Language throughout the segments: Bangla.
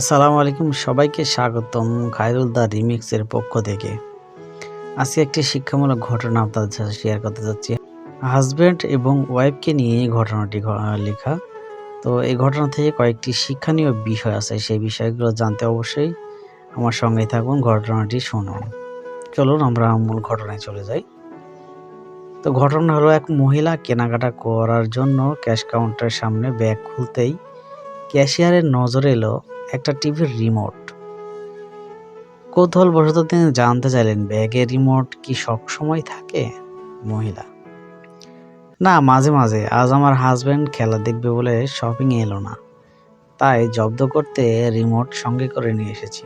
আসসালামু আলাইকুম, সবাইকে স্বাগতম খায়রুল দা রিমিক্সের পক্ষ থেকে। আজকে একটি শিক্ষামূলক ঘটনা আপনাদের সাথে শেয়ার করতে যাচ্ছি। হাজব্যান্ড এবং ওয়াইফকে নিয়ে এই ঘটনাটি লেখা। তো এই ঘটনা থেকে কয়েকটি শিক্ষণীয় বিষয় আছে, সেই বিষয়গুলো জানতে অবশ্যই আমার সঙ্গে থাকুন, ঘটনাটি শুনুন। চলুন, আমরা মূল ঘটনায় চলে যাই। তো ঘটনা হলো, এক মহিলা কেনাকাটা করার জন্য ক্যাশ কাউন্টারের সামনে ব্যাগ খুলতেই ক্যাশিয়ারের নজর এলো একটা টিভির রিমোট। কৌতূহলবশত তিনি জানতে চাইলেন, ব্যাগে রিমোট কি সব সময় থাকে? মহিলা। না, মাঝে মাঝে। আজ আমার হাজব্যান্ড খেলা দেখবে বলে শপিং এলো না। তাই জব্দ করতে রিমোট সঙ্গে করে নিয়ে এসেছি।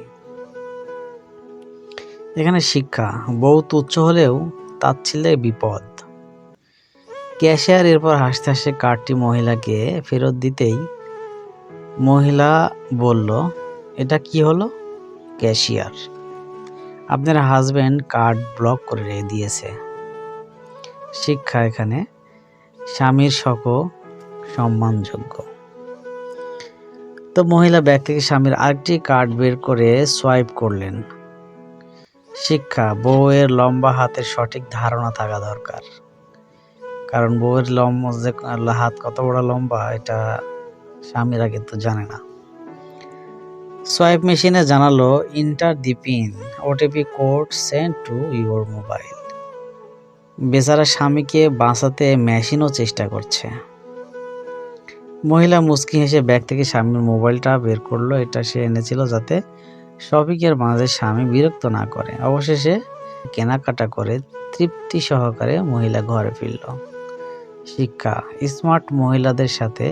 এখানে শিক্ষা। বউ তুচ্ছ হলেও তাচ্ছিল্যে বিপদ। ক্যাশিয়ার এরপর হাসতে হাসতে কার্ডটি মহিলাকে ফেরত দিতেই মহিলা বলল, এটা কি হলো? ক্যাশিয়ার। আপনার হাজব্যান্ড কার্ড ব্লক করে দিয়েছে। শিক্ষা এখানে। স্বামীর শখ সম্মানযোগ্য। তো মহিলা ব্যাগ থেকে স্বামীর আরেকটি কার্ড বের করে সোয়াইপ করলেন। শিক্ষা, বউয়ের লম্বা হাতের সঠিক ধারণা থাকা দরকার। কারণ বউয়ের লম্বা যে, হাত কত বড় লম্বা, এটা স্বামীরা কিন্তু জানে না। সোয়াইপ মেশিনে জানালো enter the pin OTP code send to your mobile. বেচারা স্বামীকে বাঁচাতে মেশিনও চেষ্টা করছে। মহিলা মুচকি হেসে ব্যাগ থেকে স্বামীর মোবাইলটা বের করল, এটা সে এনেছিল যাতে শপিংয়ের মাঝে স্বামী বিরক্ত না করে। অবশেষে কেনাকাটা করে তৃপ্তি সহকারে মহিলা ঘরে ফিরল। শিক্ষা, স্মার্ট মহিলাদের সাথে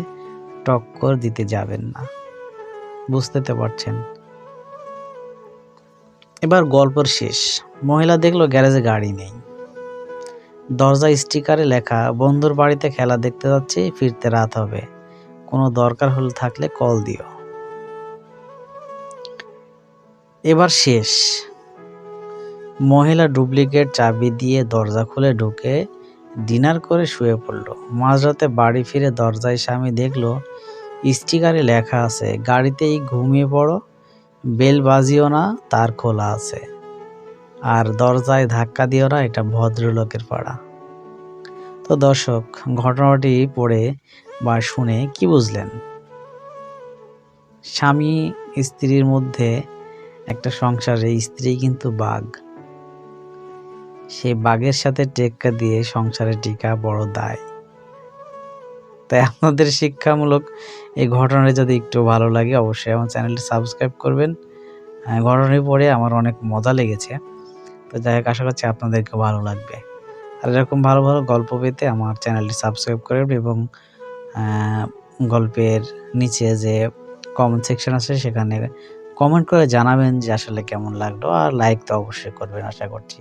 টক্কর দিতে যাবেন না। বুঝতে তো পারছেন। এবার গল্পের শেষ। মহিলা দেখল গ্যারেজে গাড়ি নেই। দরজা স্টিকারে লেখা, বন্ধুর বাড়িতে খেলা দেখতে যাচ্ছি, ফিরতে রাত হবে। কোনো দরকার হলে থাকলে কল দিও। এবার শেষ। মহিলা ডুপ্লিকেট চাবি দিয়ে দরজা খুলে ঢুকে ডিনার করে শুয়ে পড়ল। মাঝরাতে বাড়ি ফিরে দরজায় স্বামী দেখল, স্টিকারে লেখা আছে, গাড়িতেই ঘুমিয়ে পড়ো, বেল বাজিও না, তার খোলা আছে। আর দরজায় ধাক্কা দিও না, এটা ভদ্রলোকের পাড়া। তো দর্শক, ঘটনাটি পড়ে বা শুনে কি বুঝলেন? স্বামী স্ত্রীর মধ্যে একটা সংসারে স্ত্রী কিন্তু বাঘ। সেই বাঘের সাথে টেক্কা দিয়ে সংসারে টিকা বড় দায়। তাই আপনাদের শিক্ষামূলক এই ঘটনাটি যদি একটু ভালো লাগে, অবশ্যই আমার চ্যানেলটি সাবস্ক্রাইব করবেন। ঘটনাটি পড়ে আমার অনেক মজা লেগেছে। তো যাই হোক, আশা করছি আপনাদেরকে ভালো লাগবে। আর এরকম ভালো ভালো গল্প পেতে আমার চ্যানেলটি সাবস্ক্রাইব করবেন এবং গল্পের নিচে যে কমেন্ট সেকশন আছে, সেখানে কমেন্ট করে জানাবেন যে আসলে কেমন লাগল। আর লাইক তো অবশ্যই করবেন, আশা করছি।